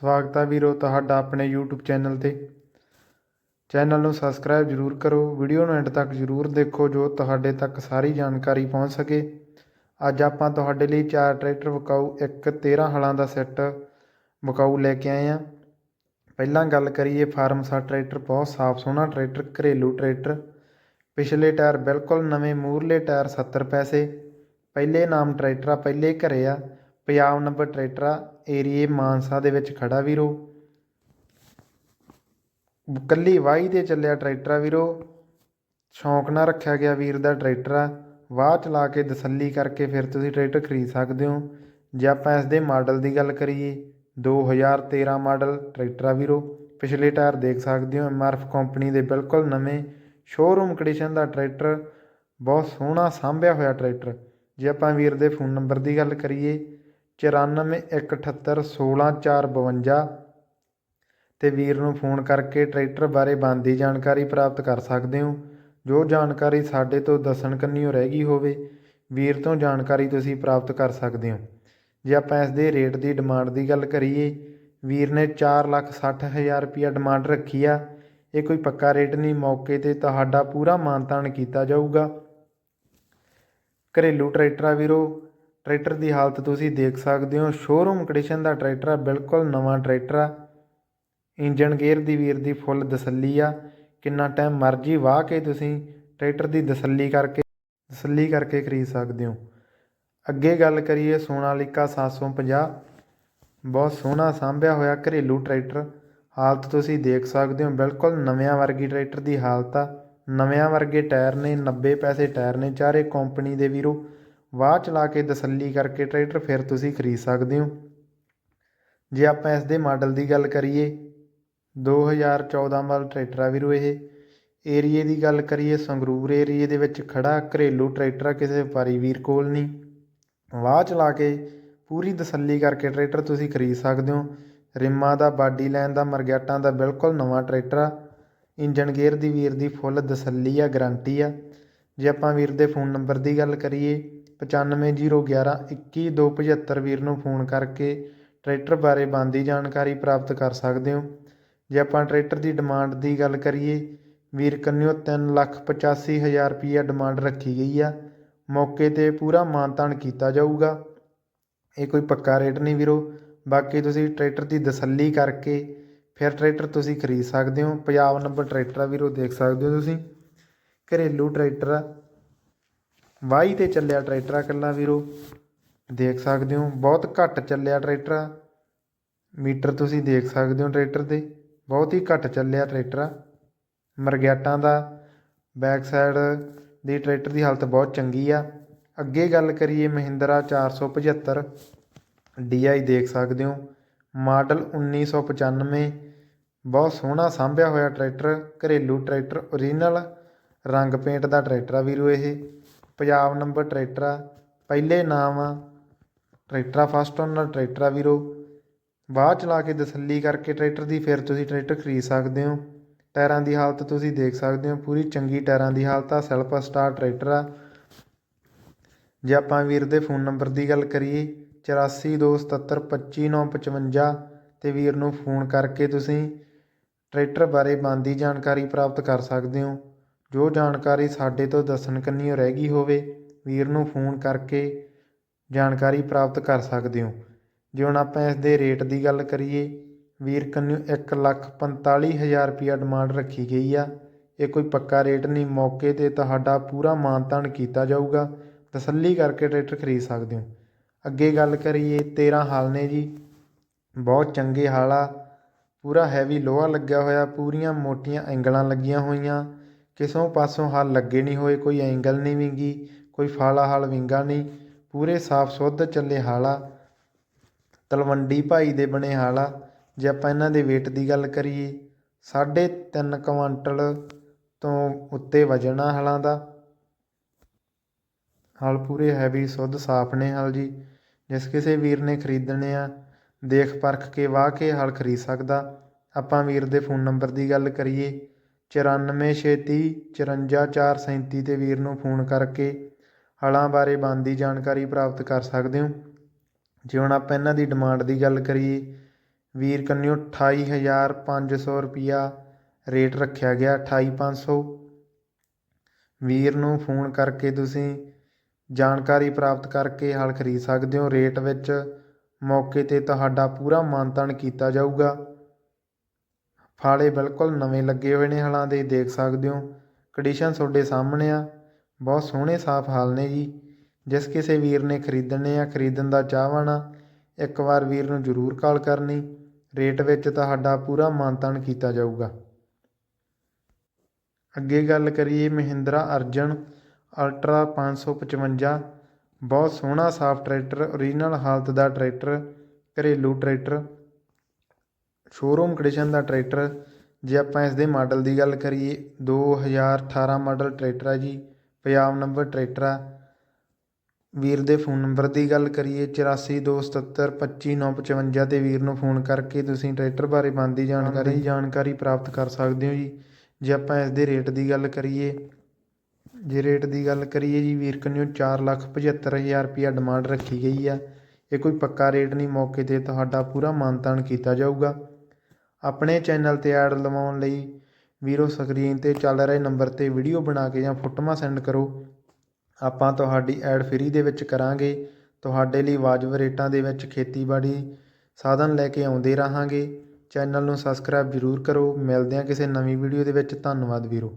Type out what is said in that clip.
ਸਵਾਗਤ ਹੈ ਵੀਰੋ ਤੁਹਾਡਾ ਆਪਣੇ YouTube ਚੈਨਲ ਤੇ। ਚੈਨਲ ਨੂੰ ਸਬਸਕ੍ਰਾਈਬ ਜ਼ਰੂਰ ਕਰੋ। ਵੀਡੀਓ ਨੂੰ ਐਂਡ ਤੱਕ ਜ਼ਰੂਰ ਦੇਖੋ ਜੋ ਤੁਹਾਡੇ ਤੱਕ ਸਾਰੀ ਜਾਣਕਾਰੀ ਪਹੁੰਚ ਸਕੇ। ਅੱਜ ਆਪਾਂ ਤੁਹਾਡੇ ਲਈ ਚਾਰ ਟਰੈਕਟਰ ਵਿਕਾਊ, ਇੱਕ 13 ਹਲਾਂ ਦਾ ਸੈੱਟ ਵਿਕਾਊ ਲੈ ਕੇ ਆਏ ਆ ਪਹਿਲਾਂ ਗੱਲ ਕਰੀਏ ਫਾਰਮ ਸਾ ਟਰੈਕਟਰ ਬਹੁਤ ਸਾਫ਼ ਸੋਹਣਾ ਟਰੈਕਟਰ ਘਰੇਲੂ ਟਰੈਕਟਰ ਪਿਛਲੇ ਟਾਇਰ ਬਿਲਕੁਲ ਨਵੇਂ, ਮੂਰਲੇ ਟਾਇਰ 70 ਪੈਸੇ। ਪਹਿਲੇ ਨਾਮ ਟਰੈਕਟਰ ਆ, ਪਹਿਲੇ ਘਰੇ ਆ। ਪੰਜਾਬ ਨੰਬਰ ਟਰੈਕਟਰ ਆ ਏਰੀਏ ਮਾਨਸਾ ਦੇ ਵਿੱਚ ਖੜਾ ਵੀਰੋ। ਕੱਲੀ ਵਾਹੀ ਤੇ ਚੱਲਿਆ ਟਰੈਕਟਰ ਆ ਵੀਰੋ। ਸ਼ੌਂਕ ਨਾਲ ਰੱਖਿਆ ਗਿਆ ਵੀਰ ਦਾ ਟਰੈਕਟਰ। ਆ ਵਾਹ ਚਲਾ ਕੇ ਤਸੱਲੀ ਕਰਕੇ ਫਿਰ ਤੁਸੀਂ ਟਰੈਕਟਰ ਖਰੀਦ ਸਕਦੇ ਹੋ। ਜੇ ਆਪਾਂ ਇਸ ਦੇ ਮਾਡਲ ਦੀ ਗੱਲ ਕਰੀਏ 2013 ਮਾਡਲ ਟਰੈਕਟਰ ਆ ਵੀਰੋ। ਪਿਛਲੇ ਟਾਇਰ ਦੇਖ ਸਕਦੇ ਹੋ ਐਮਆਰਐਫ ਕੰਪਨੀ ਦੇ ਬਿਲਕੁਲ ਨਵੇਂ ਸ਼ੋਰੂਮ ਕੰਡੀਸ਼ਨ ਦਾ ਟਰੈਕਟਰ। ਬਹੁਤ ਸੋਹਣਾ ਸਾਂਭਿਆ ਹੋਇਆ ਟਰੈਕਟਰ। ਜੇ ਆਪਾਂ ਵੀਰ ਦੇ ਫੋਨ ਨੰਬਰ ਦੀ ਗੱਲ ਕਰੀਏ 9418716452 ਤੇ ਵੀਰ ਨੂੰ ਫੋਨ ਕਰਕੇ ਟਰੈਕਟਰ ਬਾਰੇ ਬਣਦੀ ਜਾਣਕਾਰੀ ਪ੍ਰਾਪਤ ਕਰ ਸਕਦੇ ਹੋ। ਜੋ ਜਾਣਕਾਰੀ ਸਾਡੇ ਤੋਂ ਦੱਸਣ ਕੰਨਿਓ ਰਹਿ ਗਈ ਹੋਵੇ, ਵੀਰ ਤੋਂ ਜਾਣਕਾਰੀ ਤੁਸੀਂ ਪ੍ਰਾਪਤ ਕਰ ਸਕਦੇ ਹੋ। ਜੇ ਆਪਾਂ ਇਸ ਦੇ ਰੇਟ ਦੀ ਡਿਮਾਂਡ ਦੀ ਗੱਲ ਕਰੀਏ, ਵੀਰ ਨੇ 460000 ਰੁਪਿਆ ਡਿਮਾਂਡ ਰੱਖੀ ਆ। ਇਹ ਕੋਈ ਪੱਕਾ ਰੇਟ ਨਹੀਂ, ਮੌਕੇ ਤੇ ਤੁਹਾਡਾ ਪੂਰਾ ਮਾਨਤਾਨ ਕੀਤਾ ਜਾਊਗਾ। ਘਰੇਲੂ ਟਰੈਕਟਰਾਂ ਵੀਰੋ ਟਰੈਕਟਰ ਦੀ ਹਾਲਤ ਤੁਸੀਂ ਦੇਖ ਸਕਦੇ ਹੋ। ਸ਼ੋਰੂਮ ਕੰਡੀਸ਼ਨ ਦਾ ਟਰੈਕਟਰ ਆ, ਬਿਲਕੁਲ ਨਵਾਂ ਟਰੈਕਟਰ ਆ। ਇੰਜਨ ਗੇਅਰ ਦੀ ਵੀਰ ਦੀ ਫੁੱਲ ਤਸੱਲੀ ਆ। ਕਿੰਨਾ ਟਾਈਮ ਮਰਜ਼ੀ ਵਾਹ ਕੇ ਤੁਸੀਂ ਟਰੈਕਟਰ ਦੀ ਤਸੱਲੀ ਕਰਕੇ ਤਸੱਲੀ ਕਰਕੇ ਖਰੀਦ ਸਕਦੇ ਹੋ। ਅੱਗੇ ਗੱਲ ਕਰੀਏ ਸੋਨਾਲੀਕਾ 750 ਬਹੁਤ ਸੋਹਣਾ ਸਾਂਭਿਆ ਹੋਇਆ ਘਰੇਲੂ ਟਰੈਕਟਰ। ਹਾਲਤ ਤੁਸੀਂ ਦੇਖ ਸਕਦੇ ਹੋ, ਬਿਲਕੁਲ ਨਵਿਆਂ ਵਰਗੀ ਟਰੈਕਟਰ ਦੀ ਹਾਲਤ ਆ। ਨਵਿਆਂ ਵਰਗੇ ਟਾਇਰ ਨੇ 90 ਪੈਸੇ ਟਾਇਰ ਨੇ। ਚਾਰੇ ਕੰਪਨੀ ਦੇ ਵੀਰੋ ਵਾਹ ਚਲਾ ਕੇ ਤਸੱਲੀ ਕਰਕੇ ਟਰੈਕਟਰ ਫਿਰ ਤੁਸੀਂ ਖਰੀਦ ਸਕਦੇ ਹੋ। ਜੇ ਆਪਾਂ ਇਸ ਦੇ ਮਾਡਲ ਦੀ ਗੱਲ ਕਰੀਏ 2014 ਮਾਡਲ ਟਰੈਕਟਰ ਆ ਵੀਰੋ ਇਹ। ਏਰੀਏ ਦੀ ਗੱਲ ਕਰੀਏ, ਸੰਗਰੂਰ ਏਰੀਏ ਦੇ ਵਿੱਚ ਖੜਾ ਘਰੇਲੂ ਟਰੈਕਟਰ ਕਿਸੇ ਵਪਾਰੀ ਵੀਰ ਕੋਲ ਨਹੀਂ। ਵਾਹ ਚਲਾ ਕੇ ਪੂਰੀ ਤਸੱਲੀ ਕਰਕੇ ਟਰੈਕਟਰ ਤੁਸੀਂ ਖਰੀਦ ਸਕਦੇ ਹੋ। ਰਿਮਾਂ ਦਾ, ਬਾਡੀ ਲਾਈਨ ਦਾ ਮਰਗਿਆਟਾਂ ਦਾ ਬਿਲਕੁਲ ਨਵਾਂ ਟਰੈਕਟਰ ਆ। ਇੰਜਨ ਗੇਅਰ ਦੀ ਵੀਰ ਦੀ ਫੁੱਲ ਤਸੱਲੀ ਆ, ਗਾਰੰਟੀ ਆ। ਜੇ ਆਪਾਂ ਵੀਰ ਦੇ ਫੋਨ ਨੰਬਰ ਦੀ ਗੱਲ ਕਰੀਏ 9501125275 ਵੀਰ ਨੂੰ ਫੋਨ ਕਰਕੇ ਟਰੈਕਟਰ ਬਾਰੇ ਬਣਦੀ ਜਾਣਕਾਰੀ ਪ੍ਰਾਪਤ ਕਰ ਸਕਦੇ ਹੋ। ਜੇ ਆਪਾਂ ਟਰੈਕਟਰ ਦੀ ਡਿਮਾਂਡ ਦੀ ਗੱਲ ਕਰੀਏ, ਵੀਰ ਕੰਨਿਓ 385000 ਰੁਪਈਆ ਡਿਮਾਂਡ ਰੱਖੀ ਗਈ ਆ। ਮੌਕੇ ਤੇ ਪੂਰਾ ਮਾਨਤਾਨ ਕੀਤਾ ਜਾਊਗਾ। ਇਹ ਕੋਈ ਪੱਕਾ ਰੇਟ ਨਹੀਂ ਵੀਰੋ। ਬਾਕੀ ਤੁਸੀਂ ਟਰੈਕਟਰ ਦੀ ਤਸੱਲੀ ਕਰਕੇ ਫਿਰ ਟਰੈਕਟਰ ਤੁਸੀਂ ਖਰੀਦ ਸਕਦੇ ਹੋ। ਪੰਜਾਬ ਨੰਬਰ ਟਰੈਕਟਰ ਆ ਵੀਰੋ, ਦੇਖ ਸਕਦੇ ਹੋ ਤੁਸੀਂ। ਘਰੇਲੂ ਟਰੈਕਟਰ ਆ। ਵਾਹੀ ਤੇ ਚੱਲਿਆ ਟਰੈਕਟਰ ਇਕੱਲਾ ਵੀਰੋ। ਦੇਖ ਸਕਦੇ ਹੋ, ਬਹੁਤ ਘੱਟ ਚੱਲਿਆ ਟਰੈਕਟਰ। ਮੀਟਰ ਤੁਸੀਂ ਦੇਖ ਸਕਦੇ ਹੋ ਟਰੈਕਟਰ ਦੇ ਬਹੁਤ ਹੀ ਘੱਟ ਚੱਲਿਆ ਟਰੈਕਟਰ। ਆ ਮਰਗਿਆਟਾਂ ਦਾ, ਬੈਕ ਸਾਈਡ ਦੀ ਟਰੈਕਟਰ ਦੀ ਹਾਲਤ ਬਹੁਤ ਚੰਗੀ ਆ। ਅੱਗੇ ਗੱਲ ਕਰੀਏ ਮਹਿੰਦਰਾ 475 DI ਦੇਖ ਸਕਦੇ ਹੋ। ਮਾਡਲ 1995 ਬਹੁਤ ਸੋਹਣਾ ਸਾਂਭਿਆ ਹੋਇਆ ਟਰੈਕਟਰ, ਘਰੇਲੂ ਟਰੈਕਟਰ ਓਰੀਜਨਲ ਰੰਗ ਪੇਂਟ ਦਾ ਟਰੈਕਟਰ ਆ ਵੀਰੋ ਇਹ। ਪੰਜਾਬ ਨੰਬਰ ਟਰੈਕਟਰ ਆ, ਪਹਿਲੇ ਨਾਮ ਆ, ਟਰੈਕਟਰ ਆ ਫਸਟ ਓਨਰ ਟਰੈਕਟਰ ਆ ਵੀਰੋ। ਬਾਅਦ ਚਲਾ ਕੇ ਤਸੱਲੀ ਕਰਕੇ ਟਰੈਕਟਰ ਦੀ ਫਿਰ ਤੁਸੀਂ ਟਰੈਕਟਰ ਖਰੀਦ ਸਕਦੇ ਹੋ। ਟਾਇਰਾਂ ਦੀ ਹਾਲਤ ਤੁਸੀਂ ਦੇਖ ਸਕਦੇ ਹੋ, ਪੂਰੀ ਚੰਗੀ ਟਾਇਰਾਂ ਦੀ ਹਾਲਤ ਆ ਸੈਲਫ ਸਟਾਰ ਟਰੈਕਟਰ ਆ। ਜੇ ਆਪਾਂ ਵੀਰ ਦੇ ਫੋਨ ਨੰਬਰ ਦੀ ਗੱਲ ਕਰੀਏ 8427725955 ਤੇ ਵੀਰ ਨੂੰ ਫੋਨ ਕਰਕੇ ਤੁਸੀਂ ਟਰੈਕਟਰ ਬਾਰੇ ਬਣਦੀ ਜਾਣਕਾਰੀ ਪ੍ਰਾਪਤ ਕਰ ਸਕਦੇ ਹੋ। ਜੋ ਜਾਣਕਾਰੀ ਸਾਡੇ ਤੋਂ ਦੱਸਣ ਕੰਨਿਓ ਰਹਿ ਗਈ ਹੋਵੇ, ਵੀਰ ਨੂੰ ਫੋਨ ਕਰਕੇ ਜਾਣਕਾਰੀ ਪ੍ਰਾਪਤ ਕਰ ਸਕਦੇ ਹੋ। ਜੇ ਹੁਣ ਆਪਾਂ ਇਸ ਦੇ ਰੇਟ ਦੀ ਗੱਲ ਕਰੀਏ, ਵੀਰ ਕੰਨਿਓ ਇੱਕ ਲੱਖ ਪੰਤਾਲੀ ਹਜ਼ਾਰ ਰੁਪਈਆ ਡਿਮਾਂਡ ਰੱਖੀ ਗਈ ਆ। ਇਹ ਕੋਈ ਪੱਕਾ ਰੇਟ ਨਹੀਂ, ਮੌਕੇ ਤੇ ਤੁਹਾਡਾ ਪੂਰਾ ਮਾਨਤਾਨ ਕੀਤਾ ਜਾਊਗਾ। ਤਸੱਲੀ ਕਰਕੇ ਟਰੈਕਟਰ ਖਰੀਦ ਸਕਦੇ ਹੋ। ਅੱਗੇ ਗੱਲ ਕਰੀਏ 13 ਹਾਲ ਨੇ ਜੀ। ਬਹੁਤ ਚੰਗੇ ਹਾਲ ਆ। ਪੂਰਾ ਹੈਵੀ ਲੋਹਾ ਲੱਗਿਆ ਹੋਇਆ, ਪੂਰੀਆਂ ਮੋਟੀਆਂ ਐਂਗਲਾਂ ਲੱਗੀਆਂ ਹੋਈਆਂ। ਕਿਸੋਂ ਪਾਸੋਂ ਹਲ ਲੱਗੇ ਨਹੀਂ ਹੋਏ, ਕੋਈ ਐਂਗਲ ਨਹੀਂ ਵਿੰਗੀ, ਕੋਈ ਫਾਲਾ ਹਲ ਵਿੰਗਾ ਨਹੀਂ, ਪੂਰੇ ਸਾਫ਼ ਸੁੱਧ ਚੱਲੇ ਹਾਲ ਆ ਤਲਵੰਡੀ ਭਾਈ ਦੇ ਬਣੇ ਹਾਲ। ਆ ਜੇ ਆਪਾਂ ਇਹਨਾਂ ਦੇ weight ਦੀ ਗੱਲ ਕਰੀਏ, ਸਾਢੇ ਤਿੰਨ ਕੁਆਂਟਲ ਤੋਂ ਉੱਤੇ ਵਜਣਾ ਹਲਾਂ ਦਾ। ਹਲ ਪੂਰੇ ਹੈਵੀ ਸੁੱਧ, ਸਾਫ਼ ਨੇ ਹਲ ਜੀ। ਜਿਸ ਕਿਸੇ ਵੀਰ ਨੇ ਖਰੀਦਣੇ ਆ, ਦੇਖ ਪਰਖ ਕੇ ਵਾਹ ਕੇ ਹਲ ਖਰੀਦ ਸਕਦਾ। ਆਪਾਂ ਵੀਰ ਦੇ ਫੋਨ ਨੰਬਰ ਦੀ ਗੱਲ ਕਰੀਏ 9463 54437 ਤੇ ਵੀਰ ਨੂੰ ਫੋਨ ਕਰਕੇ ਹਲਾਂ ਬਾਰੇ ਬਣਦੀ ਜਾਣਕਾਰੀ ਪ੍ਰਾਪਤ ਕਰ ਸਕਦੇ ਹੋ। ਜੇ ਹੁਣ ਆਪਾਂ ਇਹਨਾਂ ਦੀ ਡਿਮਾਂਡ ਦੀ ਗੱਲ ਕਰੀਏ, ਵੀਰ ਕੰਨਿਓ ਅਠਾਈ ਹਜ਼ਾਰ ਪੰਜ ਸੌ ਰੁਪਈਆ ਰੇਟ ਰੱਖਿਆ ਗਿਆ, ਅਠਾਈ ਪੰਜ ਸੌ। ਵੀਰ ਨੂੰ ਫੋਨ ਕਰਕੇ ਤੁਸੀਂ ਜਾਣਕਾਰੀ ਪ੍ਰਾਪਤ ਕਰਕੇ ਹਲ ਖਰੀਦ ਸਕਦੇ ਹੋ। ਰੇਟ ਵਿੱਚ ਮੌਕੇ 'ਤੇ ਤੁਹਾਡਾ ਪੂਰਾ ਮਾਨਤਾਨ ਕੀਤਾ ਜਾਊਗਾ। ਫਾਲੇ ਬਿਲਕੁਲ ਨਵੇਂ ਲੱਗੇ ਹੋਏ ਨੇ ਹਲਾਂ ਦੇ, ਦੇਖ ਸਕਦੇ ਹੋ। ਕੰਡੀਸ਼ਨ ਤੁਹਾਡੇ ਸਾਹਮਣੇ ਆ। ਬਹੁਤ ਸੋਹਣੇ ਸਾਫ਼ ਹਾਲ ਨੇ ਜੀ। ਜਿਸ ਕਿਸੇ ਵੀਰ ਨੇ ਖਰੀਦਣੇ ਆ, ਖਰੀਦਣ ਦਾ ਚਾਹਵਾਨ ਆ ਇੱਕ ਵਾਰ ਵੀਰ ਨੂੰ ਜ਼ਰੂਰ ਕਾਲ ਕਰਨੀ। ਰੇਟ ਵਿੱਚ ਤੁਹਾਡਾ ਪੂਰਾ ਮਾਨਤਾਨ ਕੀਤਾ ਜਾਊਗਾ। ਅੱਗੇ ਗੱਲ ਕਰੀਏ ਮਹਿੰਦਰਾ ਅਰਜਨ ਅਲਟਰਾ 555 ਬਹੁਤ ਸੋਹਣਾ ਸਾਫ਼ ਟਰੈਕਟਰ ਓਰੀਜਨਲ ਹਾਲਤ ਦਾ ਟਰੈਕਟਰ, ਘਰੇਲੂ ਟਰੈਕਟਰ। ਸ਼ੋਰੂਮ ਕੰਡੀਸ਼ਨ ਦਾ ਟਰੈਕਟਰ ਜੇ ਆਪਾਂ ਇਸ ਦੇ ਮਾਡਲ ਦੀ ਗੱਲ ਕਰੀਏ 2018 ਮਾਡਲ ਟਰੈਕਟਰ ਹੈ ਜੀ ਪੰਜਾਬ ਨੰਬਰ ਟਰੈਕਟਰ ਆ। ਵੀਰ ਦੇ ਫੋਨ ਨੰਬਰ ਦੀ ਗੱਲ ਕਰੀਏ 8427725955 ਤੇ ਵੀਰ ਨੂੰ ਫੋਨ ਕਰਕੇ ਤੁਸੀਂ ਟਰੈਕਟਰ ਬਾਰੇ ਬਣਦੀ ਜਾਣਕਾਰੀ ਜਾਣਕਾਰੀ ਪ੍ਰਾਪਤ ਕਰ ਸਕਦੇ ਹੋ ਜੀ। ਜੇ ਆਪਾਂ ਇਸ ਦੇ ਰੇਟ ਦੀ ਗੱਲ ਕਰੀਏ ਜੇ ਰੇਟ ਦੀ ਗੱਲ ਕਰੀਏ ਜੀ ਵੀਰ ਕੰਨਿਓ 475000 ਰੁਪਇਆ ਡਿਮਾਂਡ ਰੱਖੀ ਗਈ ਆ। ਇਹ ਕੋਈ ਪੱਕਾ ਰੇਟ ਨਹੀਂ ਮੌਕੇ ਤੇ ਤੁਹਾਡਾ ਪੂਰਾ ਮਾਨਤਾਨ ਕੀਤਾ ਜਾਊਗਾ। ਆਪਣੇ ਚੈਨਲ ਤੇ ਐਡ ਲਵਾਉਣ ਲਈ ਵੀਰੋ ਸਕਰੀਨ ਤੇ ਚੱਲ ਰਹੇ ਨੰਬਰ ਤੇ ਵੀਡੀਓ ਬਣਾ ਕੇ ਜਾਂ ਫੋਟੋਆਂ ਸੈਂਡ ਕਰੋ। ਆਪਾਂ ਤੁਹਾਡੀ ਐਡ ਫ੍ਰੀ ਦੇ ਵਿੱਚ ਕਰਾਂਗੇ। ਤੁਹਾਡੇ ਲਈ ਵਾਜਬ ਰੇਟਾਂ ਦੇ ਵਿੱਚ ਖੇਤੀਬਾੜੀ ਸਾਧਨ ਲੈ ਕੇ ਆਉਂਦੇ ਰਹਾਂਗੇ। ਚੈਨਲ ਨੂੰ ਸਬਸਕ੍ਰਾਈਬ ਜ਼ਰੂਰ ਕਰੋ। ਮਿਲਦੇ ਹਾਂ ਕਿਸੇ ਨਵੀਂ ਵੀਡੀਓ ਦੇ ਵਿੱਚ। ਧੰਨਵਾਦ ਵੀਰੋ।